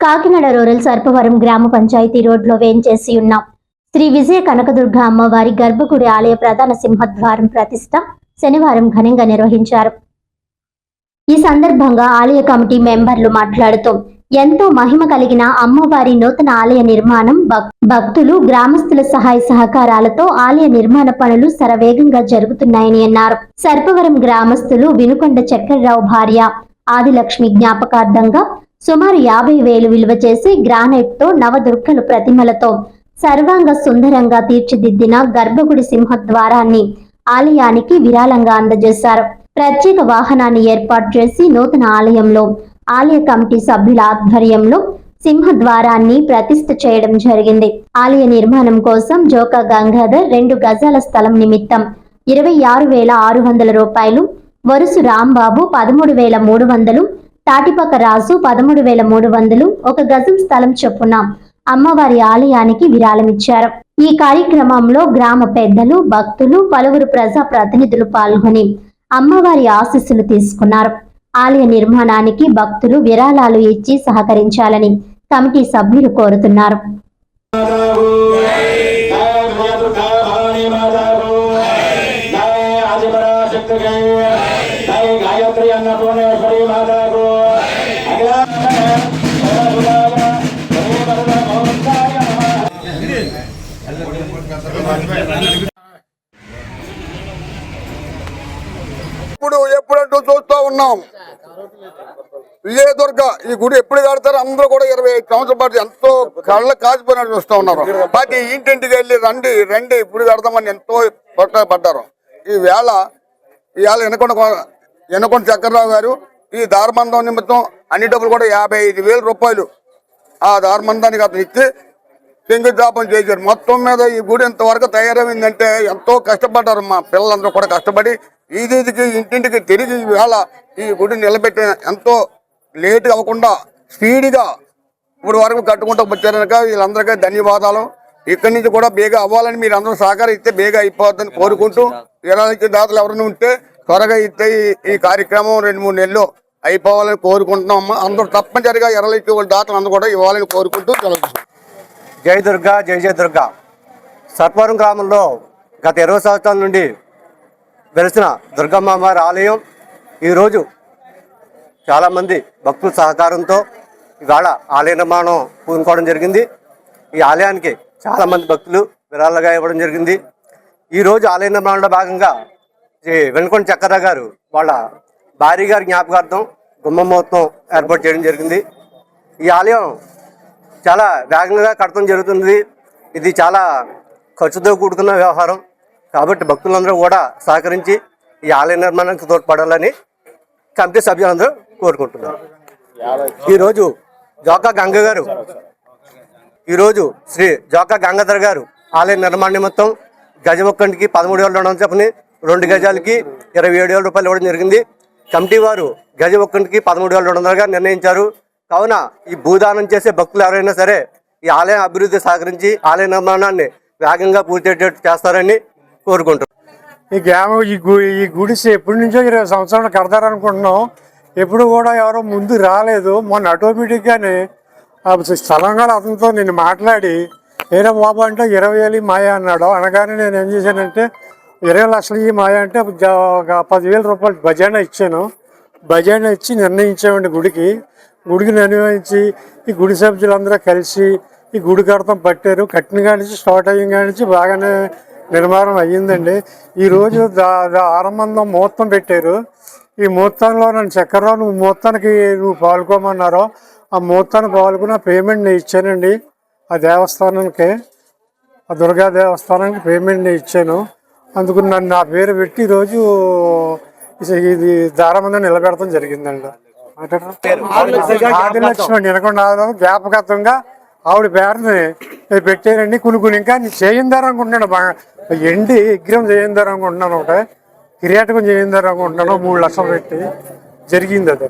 Kakinada rural Sarpavaram గ్రామ పంచాయతీ రోడ్లో వేంచేసి ఉన్న. శ్రీ విజయ కనకదుర్గ అమ్మవారి గర్భగుడి ఆలయ ప్రధాన సింహద్వారం ప్రతిష్ట శనివారం ఘనంగా నిర్వహించారు. ఈ సందర్భంగా ఆలయ కమిటీ మెంబర్లు మాట్లాడుతూ ఎంతో మహిమ కలిగిన అమ్మవారి నూతన ఆలయ నిర్మాణం భక్- భక్తులు గ్రామస్తుల సహాయ సహకారాలతో ఆలయ నిర్మాణ పనులు శరవేగంగా జరుగుతున్నాయని అన్నారు. సర్పవరం గ్రామస్తులు వినుకొండ చక్రరావు భార్య ఆదిలక్ష్మి జ్ఞాపకార్థంగా సుమారు యాభై వేలు విలువ చేసి గ్రానైట్తో నవదుర్గలు ప్రతిమలతో సర్వాంగ సుందరంగా తీర్చిదిద్దిన గర్భగుడి సింహద్వారాన్ని ఆలయానికి విరాళంగా అందజేశారు. ప్రత్యేక వాహనాన్ని ఏర్పాటు చేసి నూతన ఆలయంలో ఆలయ కమిటీ సభ్యుల ఆధ్వర్యంలో సింహద్వారాన్ని ప్రతిష్ఠ చేయడం జరిగింది. ఆలయ నిర్మాణం కోసం జోకా గంగాధర్ రెండు గజాల స్థలం నిమిత్తం ఇరవై ఆరు వేల ఆరు వందల రూపాయలు వరుసు రాంబాబు పదమూడు వేల మూడు వందలు తాటిపక్క రాజు పదమూడు వేల మూడు వందలు ఒక గజం స్థలం చొప్పున అమ్మవారి ఆలయానికి విరాళమిచ్చారు. ఈ కార్యక్రమంలో గ్రామ పెద్దలు భక్తులు పలువురు ప్రజా ప్రతినిధులు పాల్గొని అమ్మవారి ఆశీస్సులు తీసుకున్నారు. ఆలయ నిర్మాణానికి భక్తులు విరాళాలు ఇచ్చి సహకరించాలని కమిటీ సభ్యులు కోరుతున్నారు. ఇప్పుడు ఎప్పుడంటూ చూస్తూ ఉన్నాం. విజయదుర్గ ఈ గుడి ఎప్పుడు కడతారు అందరూ కూడా ఇరవై ఐదు సంవత్సరాల పాటు ఎంతో కళ్ళ కాచిపోయినట్టు చూస్తూ ఉన్నారు. ప్రతి ఇంటింటికి వెళ్ళి రండి రండి ఇప్పుడు కడతామని ఎంతో పడ్డారు ఈ వేళ ఈ వేళ ఎనకొండ ఎనకొండ చక్రరావు గారు ఈ దారబంధం నిమిత్తం అన్ని డబ్బులు కూడా యాభై ఐదు రూపాయలు ఆ దారబంధానికి అతను ఇచ్చి శంకుస్థాపన చేశారు. మొత్తం మీద ఈ గుడి ఇంతవరకు తయారైందంటే ఎంతో కష్టపడ్డారు మా పిల్లలందరూ కూడా కష్టపడి ఈదీదికి ఇంటింటికి తిరిగి ఈవేళ ఈ గుడి నిలబెట్టి ఎంతో లేట్ అవ్వకుండా స్పీడ్గా ఇప్పుడు వరకు కట్టుకుంటూ వచ్చారనక వీళ్ళందరికీ ధన్యవాదాలు. ఇక్కడి నుంచి కూడా బేగా అవ్వాలని మీరు అందరూ సహకారం ఇస్తే బేగా అయిపోద్దని కోరుకుంటూ ఇలాంటి దాతలు ఎవరైనా ఉంటే త్వరగా ఇస్తే ఈ- కార్యక్రమం రెండు మూడు నెలలు అయిపోవాలని కోరుకుంటున్నాం. అందరూ తప్పనిసరిగా ఇరవై దాతలు అందరూ కూడా ఇవ్వాలని కోరుకుంటూ తెలుసు జై దుర్గా జై జయ దుర్గా. సత్వరం గ్రామంలో గత ఇరవై సంవత్సరాల నుండి వెలిసిన దుర్గమ్మ వారి ఆలయం ఈరోజు చాలామంది భక్తుల సహకారంతో ఇవాళ ఆలయ నిర్మాణం పూనుకోవడం జరిగింది. ఈ ఆలయానికి చాలామంది భక్తులు విరాళంగా ఇవ్వడం జరిగింది. ఈరోజు ఆలయ నిర్మాణంలో భాగంగా శ్రీ వెనుకొండ చక్రరావు గారు వాళ్ళ భార్య గారి జ్ఞాపకార్థం గుమ్మ ఏర్పాటు చేయడం జరిగింది. ఈ ఆలయం చాలా వేగంగా కడతం జరుగుతుంది. ఇది చాలా ఖర్చుతో కూడుకున్న వ్యవహారం. కాబట్టి భక్తులందరూ కూడా సహకరించి ఈ ఆలయ నిర్మాణానికి తోడ్పడాలని కమిటీ సభ్యులందరూ కోరుకుంటున్నారు. ఈరోజు జోకా గంగ గారు ఈరోజు శ్రీ జోకా గంగాధర్ గారు ఆలయ నిర్మాణ నిమిత్తం గజం పదమూడు వేల రెండు చెప్పని రెండు గజాలకి ఇరవై ఏడు వేల రూపాయలు ఇవ్వడం జరిగింది. కమిటీ వారు గజం పదమూడు వేల రెండు వందలుగా నిర్ణయించారు. కావున ఈ భూదానం చేసే భక్తులు ఎవరైనా సరే ఈ ఆలయ అభివృద్ధి సహకరించి ఆలయ నిర్మాణాన్ని వేగంగా పూర్తయ్యేటట్టు చేస్తారని కోరుకుంటున్నాం. ఈ గ్రామం ఈ గు ఈ గుడిసి ఎప్పటి నుంచో ఇరవై సంవత్సరాలు కడతారనుకుంటున్నాం. ఎప్పుడు కూడా ఎవరో ముందు రాలేదు. మొన్న ఆటోమేటిక్గానే స్థలంగా అతనితో నేను మాట్లాడి ఏరా బాబు అంటే ఇరవై వేలు మాయా మాయ అన్నాడు. అనగానే నేను ఏం చేశానంటే ఇరవై లక్షలు ఈ మాయ అంటే ఒక పదివేల రూపాయలు బజానా ఇచ్చాను. బజానా ఇచ్చి నిర్ణయించామండి గుడికి. గుడికి నిర్ణయించి ఈ గుడి సభ్యులందరూ కలిసి ఈ గుడి కడతాం పట్టారు. కట్టిన కాడి నుంచి స్టార్ట్ అయిన కాడి నుంచి బాగానే నిర్మాణం అయ్యిందండి. ఈరోజు దా ఆరంభంలో ముహూర్తం పెట్టారు. ఈ ముహూర్తంలో నన్ను చక్కెరలో నువ్వు ముహూర్తానికి నువ్వు పాల్గొమన్నారో ఆ ముహూర్తానికి పాల్గొని పేమెంట్ నేను ఇచ్చానండి. ఆ దేవస్థానానికి ఆ దుర్గా దేవస్థానానికి పేమెంట్ నేను ఇచ్చాను. అందుకు నన్ను నా పేరు పెట్టి ఈరోజు ఇది- ఇది నిలబెడతాం జరిగిందండి. ఆదిలక్ష్మి జ్ఞాపకత్వంగా ఆవిడ పేరుని కొన్ని కొన్ని ఇంకా చేయిందారు అనుకుంటున్నాను. బాగా ఎండి విగ్రహం చేయిందారు అనుకుంటున్నాను ఒకటి. కిరీటకం చేయిందారు అనుకుంటున్నాను. మూడు లక్షలు పెట్టి జరిగింది అది.